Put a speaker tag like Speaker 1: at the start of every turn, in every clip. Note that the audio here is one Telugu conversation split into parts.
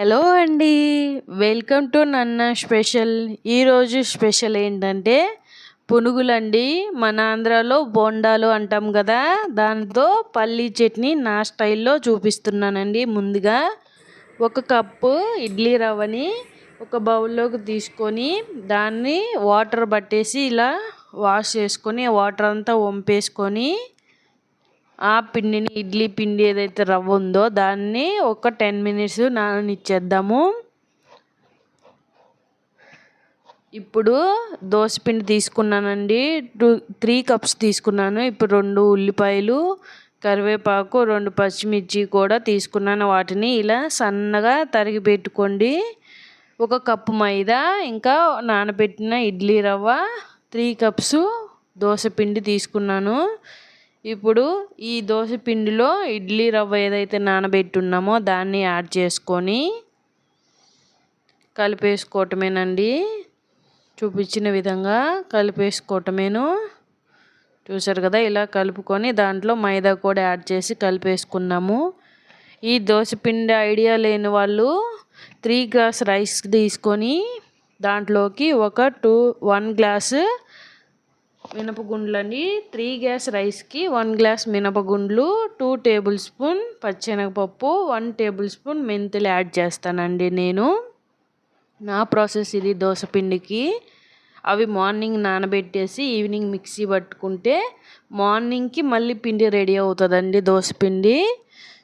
Speaker 1: హలో అండి. వెల్కమ్ టు నన్న స్పెషల్. ఈరోజు స్పెషల్ ఏంటంటే పునుగులండి. మన ఆంధ్రాలో బోండాలు అంటాం కదా. దాంతో పల్లీ చట్నీ నా స్టైల్లో చూపిస్తున్నానండి ముందుగా. ఒక కప్పు ఇడ్లీ రవ్వని ఒక బౌల్లోకి తీసుకొని దాన్ని వాటర్ పట్టేసి ఇలా వాష్ చేసుకొని వాటర్ అంతా వంపేసుకొని ఆ పిండిని ఇడ్లీ పిండి ఏదైతే రవ్వ ఉందో దాన్ని ఒక టెన్ మినిట్స్ నాననిచ్చేద్దాము. ఇప్పుడు దోశ పిండి తీసుకున్నానండి. టూ త్రీ కప్స్ తీసుకున్నాను. ఇప్పుడు రెండు ఉల్లిపాయలు కరివేపాకు రెండు పచ్చిమిర్చి కూడా తీసుకున్నాను. వాటిని ఇలా సన్నగా తరిగి పెట్టుకోండి. ఒక కప్పు మైదా ఇంకా నానబెట్టిన ఇడ్లీ రవ్వ త్రీ కప్స్ దోశ పిండి తీసుకున్నాను. ఇప్పుడు ఈ దోశ పిండిలో ఇడ్లీ రవ్వ ఏదైతే నానబెట్టున్నామో దాన్ని యాడ్ చేసుకొని కలిపేసుకోవటమేనండి. చూపించిన విధంగా కలిపేసుకోవటమేను. చూసారు కదా ఇలా కలుపుకొని దాంట్లో మైదా కూడా యాడ్ చేసి కలిపేసుకున్నాము. ఈ పిండి ఐడియా లేని వాళ్ళు త్రీ గ్లాస్ రైస్ తీసుకొని దాంట్లోకి ఒక టూ వన్ గ్లాసు మినపగుండ్లని త్రీ గ్యాస్ రైస్కి వన్ గ్లాస్ మినపగుండ్లు టూ టేబుల్ స్పూన్ పచ్చెనగపప్పు వన్ టేబుల్ స్పూన్ మెంతులు యాడ్ చేస్తానండి నేను. నా ప్రాసెస్ ఇది పిండికి. అవి మార్నింగ్ నానబెట్టేసి ఈవినింగ్ మిక్సీ పట్టుకుంటే మార్నింగ్కి మళ్ళీ పిండి రెడీ అవుతుందండి పిండి.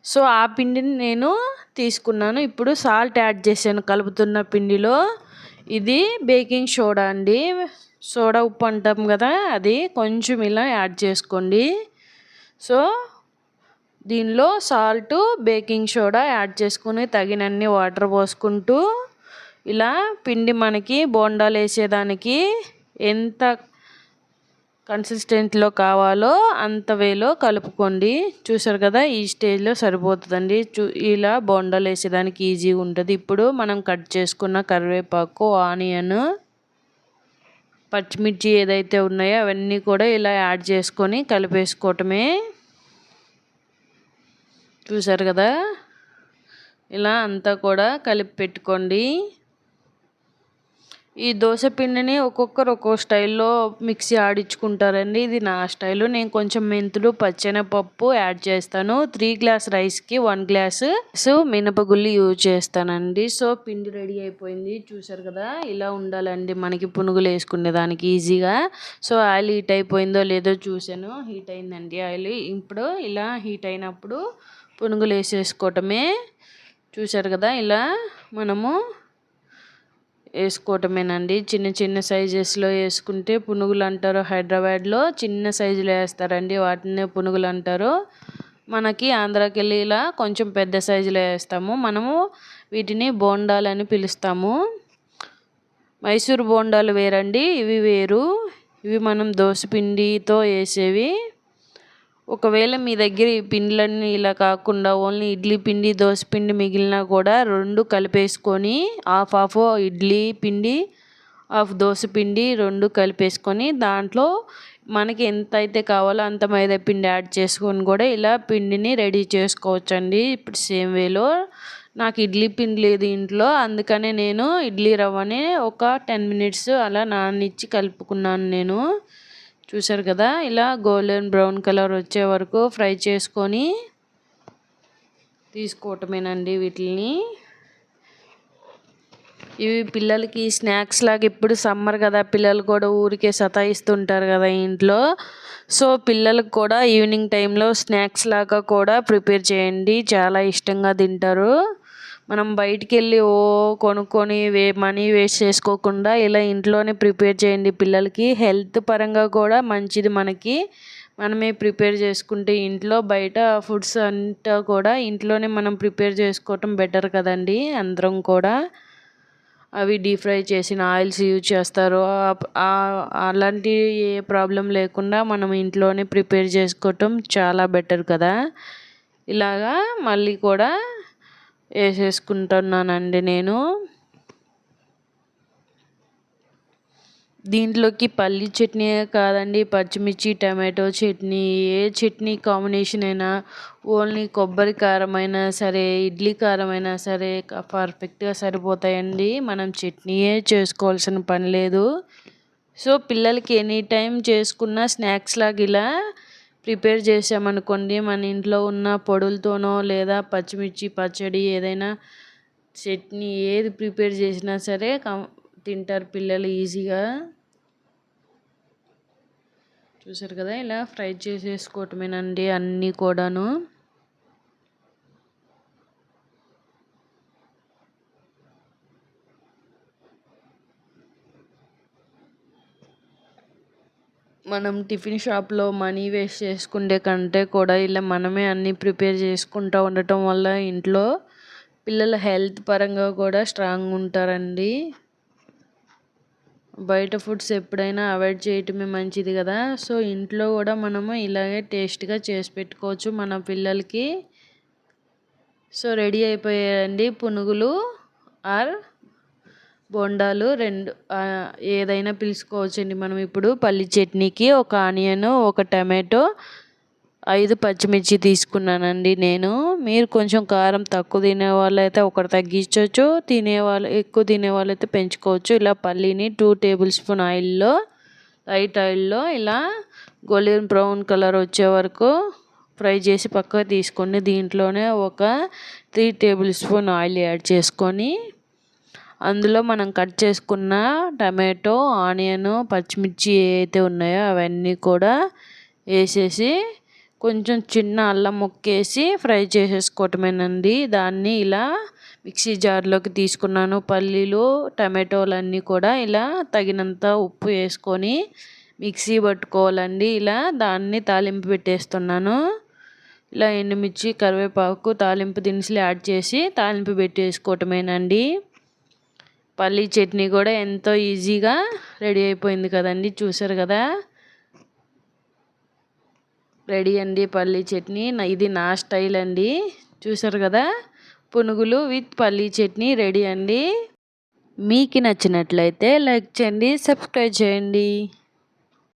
Speaker 1: సో ఆ పిండిని నేను తీసుకున్నాను. ఇప్పుడు సాల్ట్ యాడ్ చేశాను కలుపుతున్న పిండిలో. ఇది బేకింగ్ సోడా అండి. సోడా ఉప్పు అంటాం కదా అది కొంచెం ఇలా యాడ్ చేసుకోండి. సో దీనిలో సాల్ట్ బేకింగ్ సోడా యాడ్ చేసుకుని తగినన్ని వాటర్ పోసుకుంటూ ఇలా పిండి మనకి బోండాలు వేసేదానికి ఎంత కన్సిస్టెంట్లో కావాలో అంత వేలో కలుపుకోండి. చూసారు కదా ఈ స్టేజ్లో సరిపోతుందండి. చూ ఇలా బోండాలు వేసేదానికి ఈజీగా ఉంటుంది. ఇప్పుడు మనం కట్ చేసుకున్న కరివేపాకు ఆనియన్ పచ్చిమిర్చి ఏదైతే ఉన్నాయో అవన్నీ కూడా ఇలా యాడ్ చేసుకొని కలిపేసుకోవటమే. చూసారు కదా? ఇలా అంతా కూడా కలిపి పెట్టుకోండి. ఈ దోశ పిండిని ఒక్కొక్కరు ఒక్కో స్టైల్లో మిక్సీ ఆడించుకుంటారండి ఇది నా స్టైలు. నేను కొంచెం మెంతులు పచ్చెనపప్పు యాడ్ చేస్తాను. త్రీ గ్లాస్ రైస్కి వన్ గ్లాస్ సో మినపగుళ్ళు యూజ్ చేస్తానండి. సో పిండి రెడీ అయిపోయింది. చూసారు కదా? ఇలా ఉండాలండి. మనకి పునుగులు వేసుకునే దానికి ఈజీగా. సో ఆయిల్ హీట్ అయిపోయిందో లేదో చూశాను. హీట్ అయిందండి ఆయిల్. ఇప్పుడు ఇలా హీట్ అయినప్పుడు పునుగులు వేసేసుకోవటమే. చూసారు కదా? ఇలా మనము వేసుకోవటమేనండి. చిన్న చిన్న సైజెస్లో వేసుకుంటే పునుగులు అంటారు. హైదరాబాద్లో చిన్న సైజులో వేస్తారండి. వాటిని పునుగులు అంటారు. మనకి ఆంధ్రాకి వెళ్ళి ఇలా కొంచెం పెద్ద సైజులో వేస్తాము. మనము వీటిని బోండాలని పిలుస్తాము. మైసూర్ బోండాలు వేరండి. ఇవి వేరు. ఇవి మనం పిండితో వేసేవి. ఒకవేళ మీ దగ్గర ఈ పిండిలన్నీ ఇలా కాకుండా ఓన్లీ ఇడ్లీ పిండి దోశ పిండి మిగిలినా కూడా రెండు కలిపేసుకొని హాఫ్ హాఫ్ ఇడ్లీ పిండి హాఫ్ దోశ పిండి రెండు కలిపేసుకొని దాంట్లో మనకి ఎంత అయితే కావాలో అంత మైదా పిండి యాడ్ చేసుకొని కూడా ఇలా పిండిని రెడీ చేసుకోవచ్చండి. ఇప్పుడు సేమ్ వేలో నాకు ఇడ్లీ పిండి లేదు ఇంట్లో అందుకనే నేను ఇడ్లీ రవ్వని ఒక టెన్ మినిట్స్ అలా నానిచ్చి కలుపుకున్నాను నేను. చూసారు కదా ఇలా గోల్డెన్ బ్రౌన్ కలర్ వచ్చే వరకు ఫ్రై చేసుకొని తీసుకోవటమేనండి వీటిని ఇవి పిల్లలకి స్నాక్స్ లాగా ఇప్పుడు సమ్మర్ కదా పిల్లలు కూడా ఊరికే సతాయిస్తుంటారు కదా ఇంట్లో. సో పిల్లలకు కూడా ఈవినింగ్ టైంలో స్నాక్స్ లాగా కూడా ప్రిపేర్ చేయండి చాలా ఇష్టంగా తింటారు. మనం బయటికి వెళ్ళి ఓ కొనుక్కొని వే మనీ వేస్ట్ చేసుకోకుండా ఇలా ఇంట్లోనే ప్రిపేర్ చేయండి పిల్లలకి. హెల్త్ పరంగా కూడా మంచిది మనకి. మనమే ప్రిపేర్ చేసుకుంటే ఇంట్లో బయట ఫుడ్స్ అంతా కూడా ఇంట్లోనే మనం ప్రిపేర్ చేసుకోవటం బెటర్ కదండి అందరం కూడా. అవి డీప్ ఫ్రై చేసిన ఆయిల్స్ యూజ్ చేస్తారు. అలాంటి ఏ ప్రాబ్లం లేకుండా మనం ఇంట్లోనే ప్రిపేర్ చేసుకోవటం చాలా బెటర్ కదా. ఇలాగా మళ్ళీ కూడా వేసేసుకుంటున్నానండి నేను. దీంట్లోకి పల్లి చట్నీ కాదండి పచ్చిమిర్చి టమాటో చట్నీ ఏ చట్నీ కాంబినేషన్ అయినా ఓన్లీ కొబ్బరి కారం అయినా సరే ఇడ్లీ కారం అయినా సరే పర్ఫెక్ట్గా సరిపోతాయండి. మనం చట్నీయే చేసుకోవాల్సిన పని లేదు. సో పిల్లలకి ఎనీ టైం చేసుకున్న స్నాక్స్ లాగా ఇలా ప్రిపేర్ చేసామనుకోండి మన ఇంట్లో ఉన్న పొడులతోనో లేదా పచ్చిమిర్చి పచ్చడి ఏదైనా చట్నీ ఏది ప్రిపేర్ చేసినా సరే తింటారు పిల్లలు ఈజీగా. చూసారు కదా ఇలా ఫ్రై చేసేసుకోవటమేనండి అన్నీ కూడాను. మనం టిఫిన్ షాప్లో మనీ వేస్ట్ చేసుకుంటే కంటే కూడా ఇలా మనమే అన్నీ ప్రిపేర్ చేసుకుంటూ ఉండటం వల్ల ఇంట్లో పిల్లల హెల్త్ పరంగా కూడా స్ట్రాంగ్ ఉంటారండి. బయట ఫుడ్స్ ఎప్పుడైనా అవాయిడ్ చేయటమే మంచిది కదా. సో ఇంట్లో కూడా మనము ఇలాగే టేస్ట్గా చేసి పెట్టుకోవచ్చు మన పిల్లలకి. సో రెడీ అయిపోయాయండి. పునుగులు ఆర్ బోండాలు రెండు ఏదైనా పిలుచుకోవచ్చండి. మనం ఇప్పుడు పల్లి చట్నీకి ఒక ఆనియన్ ఒక టమాటో ఐదు పచ్చిమిర్చి తీసుకున్నానండి నేను. మీరు కొంచెం కారం తక్కువ తినే వాళ్ళైతే ఒకటి తగ్గించవచ్చు తినేవాళ్ళు ఎక్కువ తినే వాళ్ళైతే పెంచుకోవచ్చు. ఇలా పల్లీని టూ టేబుల్ స్పూన్ ఆయిల్లో లైట్ ఆయిల్లో ఇలా గోల్డెన్ బ్రౌన్ కలర్ వచ్చే వరకు ఫ్రై చేసి పక్కకు తీసుకొని దీంట్లోనే ఒక three table spoon oil add చేసుకొని అందులో మనం కట్ చేసుకున్న టమాటో ఆనియన్ పచ్చిమిర్చి ఏవైతే ఉన్నాయో అవన్నీ కూడా వేసేసి కొంచెం చిన్న అల్లం ముక్కేసి ఫ్రై చేసేసుకోవటమేనండి. దాన్ని ఇలా మిక్సీ జార్లోకి తీసుకున్నాను. పల్లీలు టమాటోలు అన్నీ కూడా ఇలా తగినంత ఉప్పు వేసుకొని మిక్సీ పట్టుకోవాలండి. ఇలా దాన్ని తాలింపు పెట్టేస్తున్నాను. ఇలా ఎండుమిర్చి కరివేపాకు తాలింపు దినుసులు యాడ్ చేసి తాలింపు పెట్టేసుకోవటమేనండి. పల్లీ చట్నీ కూడా ఎంతో ఈజీగా రెడీ అయిపోయింది కదండి చూసారు కదా? రెడీ అండి పల్లీ చట్నీ. ఇది నా స్టైల్ అండి చూసారు కదా? పునుగులు విత్ పల్లీ చట్నీ రెడీ అండి. మీకు నచ్చినట్లయితే లైక్ చేయండి సబ్స్క్రైబ్ చేయండి.